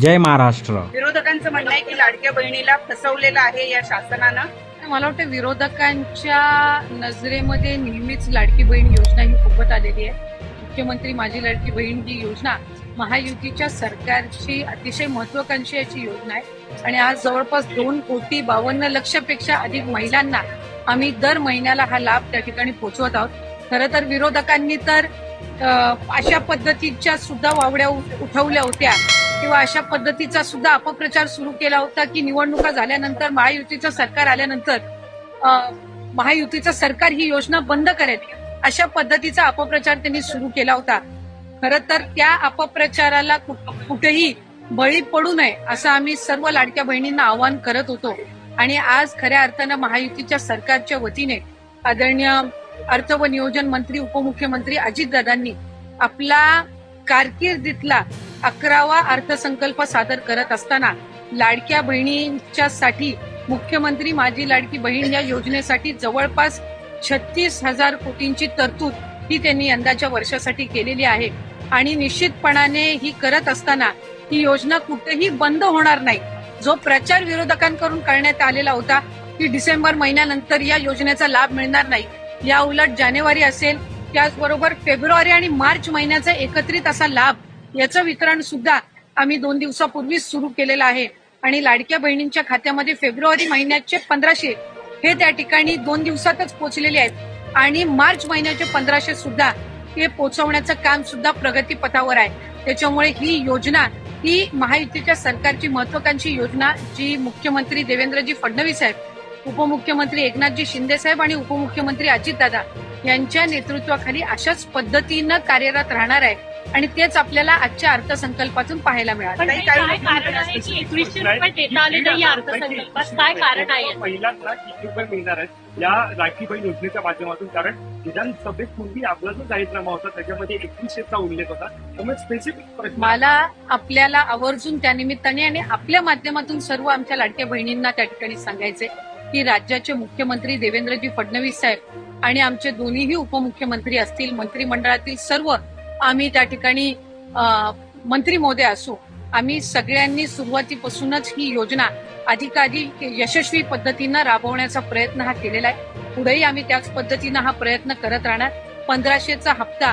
जय महाराष्ट्र. विरोधकांचं म्हणणं आहे की लाडक्या बहिणीला फसवलेलं आहे या शासनानं. मला वाटतं विरोधकांच्या नजरेमध्ये नेहमीच लाडकी बहीण योजना ही खूपच आलेली आहे. मुख्यमंत्री माझी लाडकी बहीण ही योजना महायुतीच्या सरकारची अतिशय महत्वाकांक्षी अशी योजना आहे. आणि आज जवळपास दोन कोटी बावन्न लक्षपेक्षा अधिक महिलांना आम्ही दर महिन्याला हा लाभ त्या ठिकाणी पोहोचवत आहोत. खरं तर विरोधकांनी तर अशा पद्धतीच्या सुद्धा वावड्या उ- उठवल्या होत्या. किंवा अशा पद्धतीचा सुद्धा अपप्रचार सुरू केला होता की निवडणुका झाल्यानंतर महायुतीचं सरकार आल्यानंतर महायुतीचं सरकार ही योजना बंद करेल अशा पद्धतीचा अपप्रचार त्यांनी सुरू केला होता. खर तर त्या अपप्रचाराला कुठेही बळी पडू नये असं आम्ही सर्व लाडक्या बहिणींना आवाहन करत होतो. आणि आज खऱ्या अर्थानं महायुतीच्या सरकारच्या वतीने आदरणीय अर्थ व नियोजन मंत्री उपमुख्यमंत्री अजितदादांनी आपला कारकिर्दीतला अकरावा अर्थसंकल्प सादर करत असताना लाडक्या बहिणींच्या साठी मुख्यमंत्री माझी लाडकी बहीण या योजनेसाठी जवळपास छत्तीस हजार कोटींची तरतूद ही त्यांनी यंदाच्या वर्षासाठी केलेली आहे. आणि निश्चितपणाने ही करत असताना ही योजना कुठेही बंद होणार नाही. जो प्रचार विरोधकांकडून करण्यात आलेला होता की डिसेंबर महिन्यानंतर या योजनेचा लाभ मिळणार नाही. या उलट जानेवारी असेल त्याचबरोबर फेब्रुवारी आणि मार्च महिन्याचा एकत्रित असा लाभ याचं वितरण सुद्धा आम्ही दोन दिवसापूर्वीच सुरू केलेलं आहे. आणि लाडक्या बहिणींच्या खात्यामध्ये फेब्रुवारी महिन्याचे पंधराशे हे त्या ठिकाणी दोन दिवसातच पोहोचलेले आहेत. आणि मार्च महिन्याचे पंधराशे सुद्धा हे पोहोचवण्याचं काम सुद्धा प्रगतीपथावर आहे. त्याच्यामुळे ही योजना ही महायुतीच्या सरकारची महत्वाकांक्षी योजना जी मुख्यमंत्री देवेंद्रजी फडणवीस आहेत उपमुख्यमंत्री एकनाथजी शिंदे साहेब आणि उपमुख्यमंत्री अजितदादा यांच्या नेतृत्वाखाली अशाच पद्धतीनं कार्यरत राहणार आहे. आणि तेच आपल्याला आजच्या अर्थसंकल्पातून पाहायला मिळालं. काही काय कारण आहे की एकवीसशे रुपये देता आले नाही या अर्थसंकल्पात. काय कारण आहे? पहिल्यांदा किती रुपये मिळणार आहेत या राखी बहीण योजनेच्या माध्यमातून? कारण विधानसभेत पूर्वी आपला जो जाहीरनामा होता त्याच्यामध्ये एकवीसशेचा उल्लेख होता. त्यामुळे स्पेसिफिक मला आपल्याला आवर्जून त्या निमित्ताने आणि आपल्या माध्यमातून सर्व आमच्या लाडक्या बहिणींना त्या ठिकाणी सांगायचे की राज्याचे मुख्यमंत्री देवेंद्रजी फडणवीस साहेब आणि आमचे दोन्हीही उपमुख्यमंत्री असतील मंत्रिमंडळातील सर्व आम्ही त्या ठिकाणी मंत्री महोदय असू आम्ही सगळ्यांनी सुरुवातीपासूनच ही योजना अधिकाधिक यशस्वी पद्धतीनं राबवण्याचा प्रयत्न हा केलेला आहे. पुढेही आम्ही त्याच पद्धतीनं हा प्रयत्न करत राहणार. पंधराशेचा हप्ता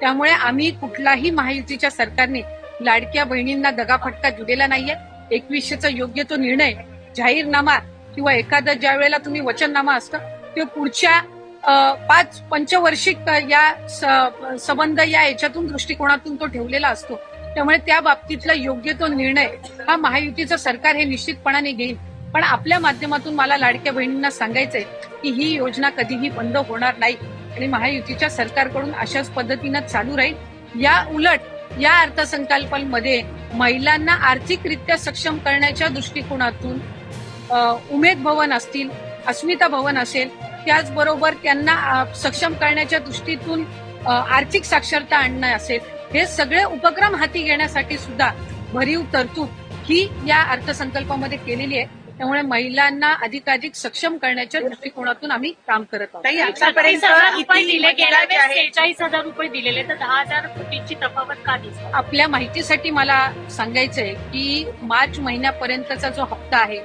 त्यामुळे आम्ही कुठलाही महायुतीच्या सरकारने लाडक्या बहिणींना दगाफटका दिलेला नाहीये. एकवीसशेचा योग्य तो निर्णय जाहीरनामा किंवा एखादा ज्या वेळेला तुम्ही वचननामा असतं ते पुढच्या पाच पंचवर्षिक या संबंध या याच्यातून दृष्टिकोनातून तो ठेवलेला असतो. त्यामुळे त्या बाबतीतला योग्य तो निर्णय हा महायुतीचं सरकार हे निश्चितपणाने घेईल. पण आपल्या माध्यमातून मला लाडक्या बहिणींना सांगायचंय की ही योजना कधीही बंद होणार नाही. आणि महायुतीच्या सरकारकडून अशाच पद्धतीनं चालू राहील. या उलट या अर्थसंकल्पामध्ये महिलांना आर्थिकरित्या सक्षम करण्याच्या दृष्टिकोनातून उमेद भवन असतील अस्मिता भवन असेल त्याचबरोबर त्यांना सक्षम करण्याच्या दृष्टीतून आर्थिक साक्षरता आणणं असेल हे सगळे उपक्रम हाती घेण्यासाठी सुद्धा भरीव तरतूद ही या अर्थसंकल्पामध्ये केलेली आहे. त्यामुळे महिलांना अधिकाधिक सक्षम करण्याच्या दृष्टिकोनातून आम्ही काम करत आहोत. ताई आतापर्यंत किती दिले महिला गेल्या ज्या आहेत. सेहेचाळीस हजार रुपये दिलेले तर दहा हजार कोटींची तफावत का दिसते? आपल्या माहितीसाठी मला सांगायचंय की मार्च महिन्यापर्यंतचा जो हप्ता आहे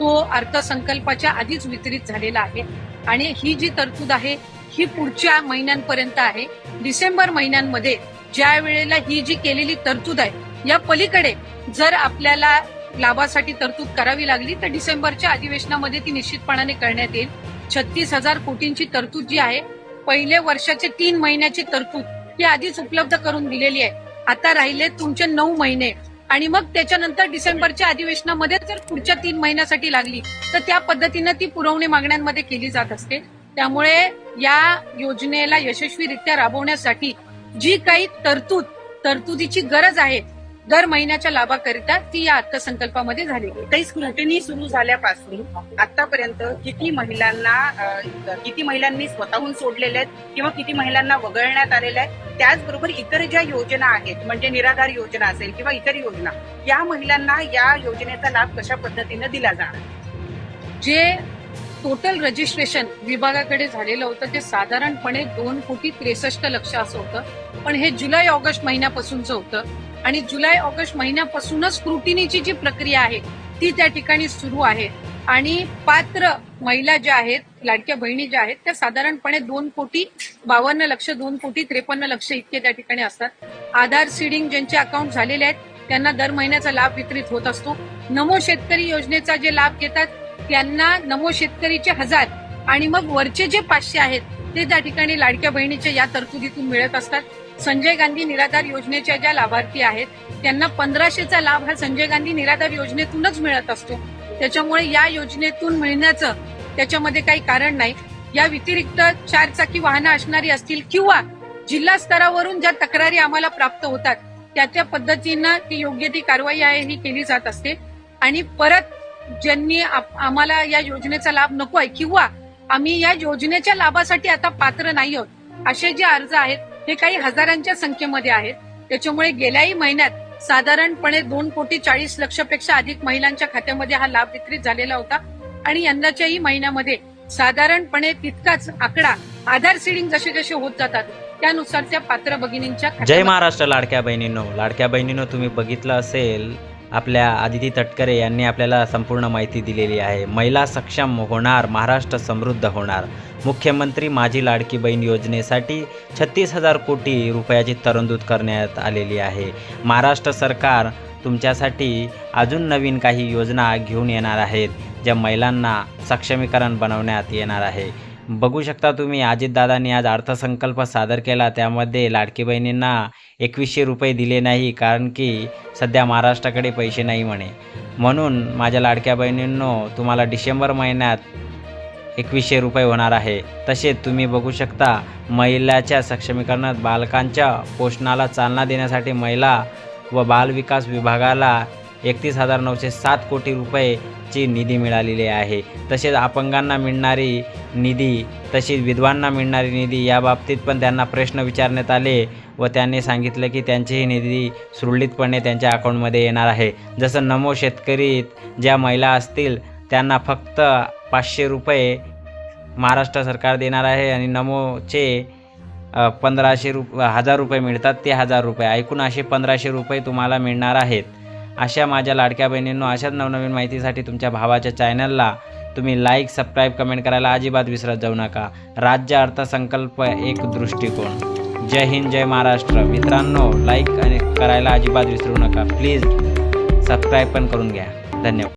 तो अर्थसंकल्पाच्या आधीच वितरित झालेला आहे. आणि ही जी तरतूद आहे ही पुढच्या महिन्यांपर्यंत आहे. डिसेंबर महिन्यांमध्ये ज्या वेळेला ही जी केलेली तरतूद आहे या पलीकडे जर आपल्याला लाभासाठी तरतूद करावी लागली तर डिसेंबरच्या अधिवेशनामध्ये ती निश्चितपणाने करण्यात येईल. छत्तीस हजार कोटींची तरतूद जी आहे पहिले वर्षाचे तीन महिन्याची तरतूद ही आधीच उपलब्ध करून दिलेली आहे. आता राहिले तुमचे नऊ महिने. आणि मग त्याच्यानंतर डिसेंबरच्या अधिवेशनामध्ये जर पुढच्या तीन महिन्यासाठी लागली तर त्या पद्धतीनं ती पुरवणी मागण्यांमध्ये केली जात असते. त्यामुळे या योजनेला यशस्वीरित्या राबवण्यासाठी जी काही तरतूद तरतुदीची गरज आहे दर महिन्याच्या लाभाकरिता ती या अर्थसंकल्पामध्ये झालेली आहे काही स्क्रुटिनी सुरू झाल्यापासून आतापर्यंत किती महिलांना किती महिलांनी स्वतःहून सोडलेले आहेत किंवा किती महिलांना वगळण्यात आलेलं आहे त्याचबरोबर इतर ज्या योजना आहेत म्हणजे निराधार योजना असेल किंवा इतर योजना या महिलांना या योजनेचा लाभ कशा पद्धतीने दिला जाणार? जे टोटल रजिस्ट्रेशन विभागाकडे झालेलं होतं. ते साधारणपणे दोन कोटी त्रेसष्ट लक्ष असं होतं. पण हे जुलै ऑगस्ट महिन्यापासूनचं होतं. आणि जुलै ऑगस्ट महिन्यापासूनच स्क्रुटिनीची जी प्रक्रिया आहे ती त्या ठिकाणी सुरू आहे. आणि पात्र महिला ज्या आहेत लाडक्या बहिणी ज्या आहेत त्या साधारणपणे दोन कोटी बावन्न लक्ष दोन कोटी त्रेपन्न लक्ष इतके त्या ठिकाणी असतात. आधार सीडिंग ज्यांचे अकाउंट झालेले आहेत त्यांना दर महिन्याचा लाभ वितरित होत असतो. नमो शेतकरी योजनेचा जे लाभ घेतात त्यांना नमो शेतकरीचे हजार आणि मग वरचे जे पाचशे आहेत ते त्या ठिकाणी लाडक्या बहिणीच्या या तरतुदीतून मिळत असतात. संजय गांधी निराधार योजनेच्या ज्या लाभार्थी आहेत त्यांना पंधराशेचा लाभ हा संजय गांधी निराधार योजनेतूनच मिळत असतो. त्याच्यामुळे या योजनेतून मिळण्याचं त्याच्यामध्ये काही कारण नाही. या व्यतिरिक्त चार चाकी वाहनं असणारी असतील किंवा जिल्हा स्तरावरून ज्या तक्रारी आम्हाला प्राप्त होतात त्या त्या पद्धतीनं ती योग्य ती कारवाई आहे ही केली जात असते. आणि परत ज्यांनी आम्हाला या योजनेचा लाभ नको आहे किंवा आम्ही या योजनेच्या लाभासाठी आता पात्र नाही आहोत असे जे अर्ज आहेत हे काही हजारांच्या संख्येमध्ये आहेत. त्याच्यामुळे गेल्याही महिन्यात साधारणपणे दोन कोटी चाळीस लक्षपेक्षा अधिक महिलांच्या खात्यामध्ये हा लाभ वितरित झालेला होता. आणि यंदाच्याही महिन्यामध्ये साधारणपणे तितकाच आकडा आधार सीडिंग जसे जसे होत जातात त्यानुसार त्या पात्र भगिनींच्या जय महाराष्ट्र लाडक्या बहिणींनो. लाडक्या बहिणींनो तुम्ही बघितलं असेल आपल्या आदिती तटकरे यांनी आपल्याला संपूर्ण माहिती दिलेली आहे. महिला सक्षम होणार महाराष्ट्र समृद्ध होणार. मुख्यमंत्री माझी लाडकी बहीण योजनेसाठी छत्तीस हजार कोटी रुपयाची तरतूद करण्यात आलेली आहे. महाराष्ट्र सरकार तुमच्यासाठी अजून नवीन काही योजना घेऊन येणार आहेत ज्या महिलांना सक्षमीकरण बनवण्यात येणार आहे. बघू शकता तुम्ही अजितदादांनी आज अर्थसंकल्प सादर केला. त्यामध्ये लाडकी बहिणींना एकवीसशे रुपये दिले नाही कारण की सध्या महाराष्ट्राकडे पैसे नाही म्हणे. म्हणून माझ्या लाडक्या बहिणींनो तुम्हाला डिसेंबर महिन्यात एकवीसशे रुपये होणार आहे. तसेच तुम्ही बघू शकता महिलाच्या सक्षमीकरणात बालकांच्या पोषणाला चालना देण्यासाठी महिला व बालविकास विभागाला एकतीस हजार नऊशे सात कोटी रुपयेची निधी मिळालेली आहे. तसेच अपंगांना मिळणारी निधी तसेच विधवांना मिळणारी निधी याबाबतीत पण त्यांना प्रश्न विचारण्यात आले व त्यांनी सांगितलं की त्यांचीही निधी सुरळीतपणे त्यांच्या अकाउंटमध्ये येणार आहे. जसं नमो शेतकरीत ज्या महिला असतील त्यांना फक्त पाचशे रुपये महाराष्ट्र सरकार देणार आहे आणि नमोचे पंधराशे रुप हजार रुपये मिळतात ते हजार रुपये. ऐकून असे पंधराशे रुपये तुम्हाला मिळणार आहेत. अशा माझ्या लाडक्या बहिणींनो अशाच नवनवीन माहितीसाठी तुमच्या भावाच्या चॅनलला तुम्ही लाईक सबस्क्राईब कमेंट करायला अजिबात विसरत जाऊ नका. राज्य अर्थसंकल्प एक दृष्टिकोन. जय हिंद जय महाराष्ट्र. मित्रांनो लाईक आणि करायला अजिबात विसरू नका. प्लीज सबस्क्राईब पण करून घ्या. धन्यवाद.